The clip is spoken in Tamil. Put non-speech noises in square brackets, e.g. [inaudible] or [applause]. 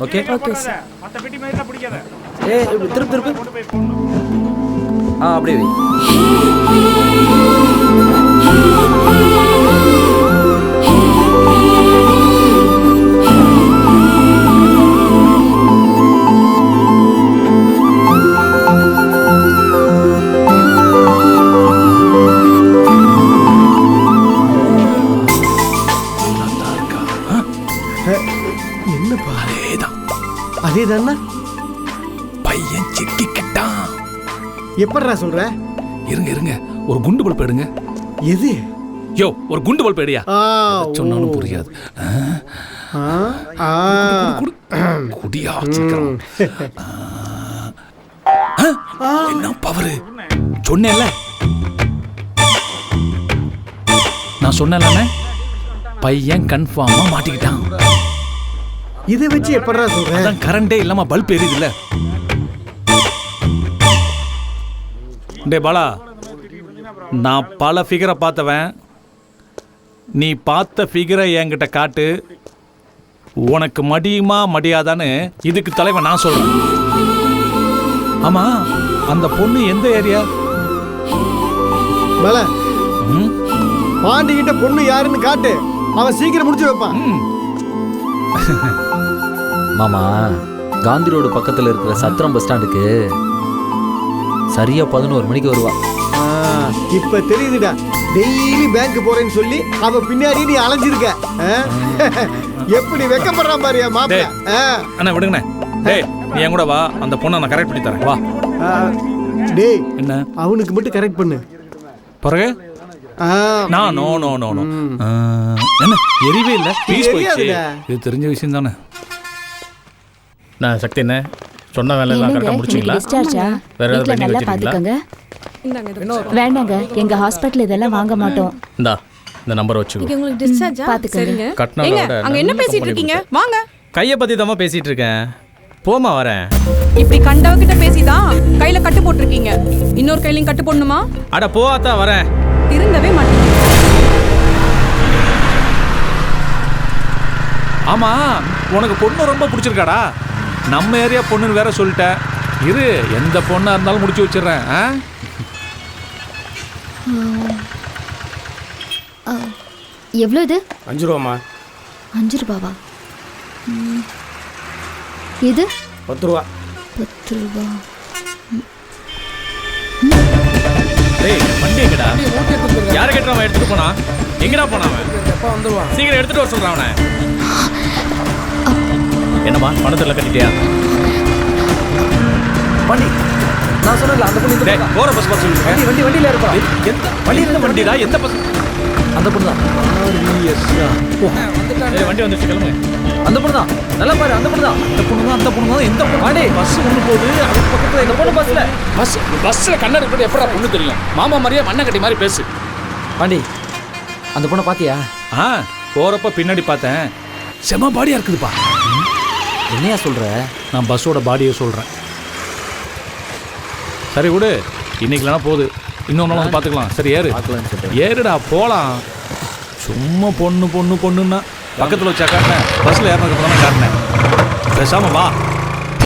ஓகே. Okay sir. மற்ற பெட்டி மாதிரிலாம் பிடிக்காத. ஏ திருப்பு திருப்பு. ஆ அப்படியே [laughs] என்னப்பா அதேதான். அதே தானே பையன் சிக்கிக்கிட்டான் எப்படிடா சொல்ற? இருங்க இருங்க. ஒரு குண்டு பல்ப் எடுங்க. எது? யோ ஒரு குண்டு பல்ப் எடுயா? சொன்னாலும். புரியாது. குடியா என்ன பவரு? சொன்னேன்ல. நான் சொன்னேன்ல பையன் கன்ஃபார்மா மாட்டிக்கிட்டான். இதை வச்சு எப்படிடா சொல்ற? அதான் கரண்டே இல்லாம பல்ப் எரியுதுல்ல. டே பாலா. நான் பல ஃபிகரை பார்த்தவன். நீ பார்த்த ஃபிகரை என்கிட்ட காட்டு. உனக்கு மடியுமா மடியாதான்னு இதுக்கு தலைவன் நான் சொல்றேன். ஆமா அந்த பொண்ணு எந்த ஏரியா? பல ம்? பாண்டி கிட்ட பொண்ணு யாருன்னு காட்டு. அவன் சீக்கிரம் முடிச்சு வைப்பான். மாமா காந்தி ரோடு பக்கத்தில் இருக்கிற சத்திரம் பஸ் ஸ்டாண்டுக்கு சரியா பதினோரு மணிக்கு வருவா. ஆ, இப்ப தெரியுதுடா. டெய்லி பேங்க் போறேன்னு சொல்லி அவ பின்னாடி நீ அலைஞ்சிருக்க. ஆ? எப்படி வெக்கப்படுறான் பாரு என் மாப்பிள்ள. ஆ, அண்ணா விடுங்கண்ணே. டேய் நீ என் கூட வா. அந்த பொண்ணை நான் கரெக்ட் பண்ணி தரேன். வா. ஆ, டேய் என்ன? அவனுக்கு மட்டும் கரெக்ட் பண்ணு. பிறகு? ஆ, நான் நோ நோ நோ நோ. என்ன? எரிவே இல்ல. பீஸ் போயிடுச்சு. தெரியாதுடா. இது தெரிஞ்ச விஷயம் தானே நான் சக்தி என்ன? சொன்ன வேலை எல்லாம் கரெக்டாக முடிச்சிங்களா? டிஸ்சார்ஜா வேற ஏதாவது நல்லா வச்சிருக்கீங்களா பாத்துக்கோங்க வேண்டாங்க. எங்க ஹாஸ்பிட்டல் இதெல்லாம் வாங்க மாட்டோம். இந்தா இந்த நம்பர் வச்சுக்கோ. உங்களுக்கு டிஸ்சார்ஜா பாத்துக்கோங்க. சரிங்க. கட்டினால ஏங்க அங்க என்ன பேசிட்டு இருக்கீங்க? வாங்க. கையை பற்றி தான் பேசிட்டு இருக்கேன். போமா வரேன். இப்படி கண்டவகிட்ட பேசிதான் கையில கட்டு போட்டிருக்கீங்க. இன்னொரு கையிலயும் கட்டு போடணுமா? அட போவாத்தா வரேன். திருந்தவே மாட்டீங்க ஆமா உனக்கு பொண்ணு ரொம்ப பிடிச்சிருக்காடா. நம்ம ஏரியா பொண்ணுன்னு வேற சொல்லிட்ட இரு எந்த பொண்ணா இருந்தாலும் முடிச்சு வச்சிடுறேன். ஆ? எவ்வளோ இது? அஞ்சு ரூபாம்மா. அஞ்சு ரூபாவா? ம். இது? பத்து ரூபா. பத்து ரூபா. டேய் வண்டி எங்கடா? யாரை கேட்டு அவன் எடுத்துட்டு போனா எங்கடா போனா அவன்? சீக்கிரம் எடுத்துட்டு வர சொல்றான் அவனை. என்னம்மா பணத்தில் கட்டிட்டியா? வண்டி. நான் சொன்னல அந்த பொண்ணு இந்த டேய் பொண்ணு போற பஸ் பஸ் சொல்லுங்க. வண்டி வண்டி வண்டியில இருப்பா எந்த வண்டி எந்த வண்டிடா? எந்த பஸ் அந்த பொண்ணு தான். ஏய், வண்டி வந்துச்சு கிளம்புங்க அந்த பொண்ணு தான். நல்லா பாரு அந்த பொண்ணு தான். அந்த பொண்ணு தான் அந்த பொண்ணு தான் எந்த பொண்ணு? வாடி. பஸ் ஒன்று போகுது அதுக்கு பக்கத்துல இந்த பொண்ணு பஸ்ல பஸ் பஸ்ஸில் கண்ணாடி போட்டு எப்படா பொண்ணு தெரியும்? மாமா மாதிரியே மண்ணை கட்டி மாதிரி பேசு. பாண்டி அந்த பொண்ணை பாத்தியா? ஆ போறப்ப பின்னாடி பார்த்தேன். செம பாடியா இருக்குதுப்பா. என்னையா சொல்ற? நான் பஸ்ஸோட பாடியை சொல்கிறேன் சரி விடு. இன்னைக்குலாம் போகுது. இன்னொரு நாள் வந்து பார்த்துக்கலாம் சரி ஏறு. பார்க்கலாம்னு சொல்றேன். ஏறுடா போகலாம் சும்மா பொண்ணு பொண்ணு பொண்ணுன்னா. பக்கத்தில் வச்சா காட்டினேன். பஸ்ஸில் ஏறினதுக்கு தானே காட்டினேன். பேசாம வா.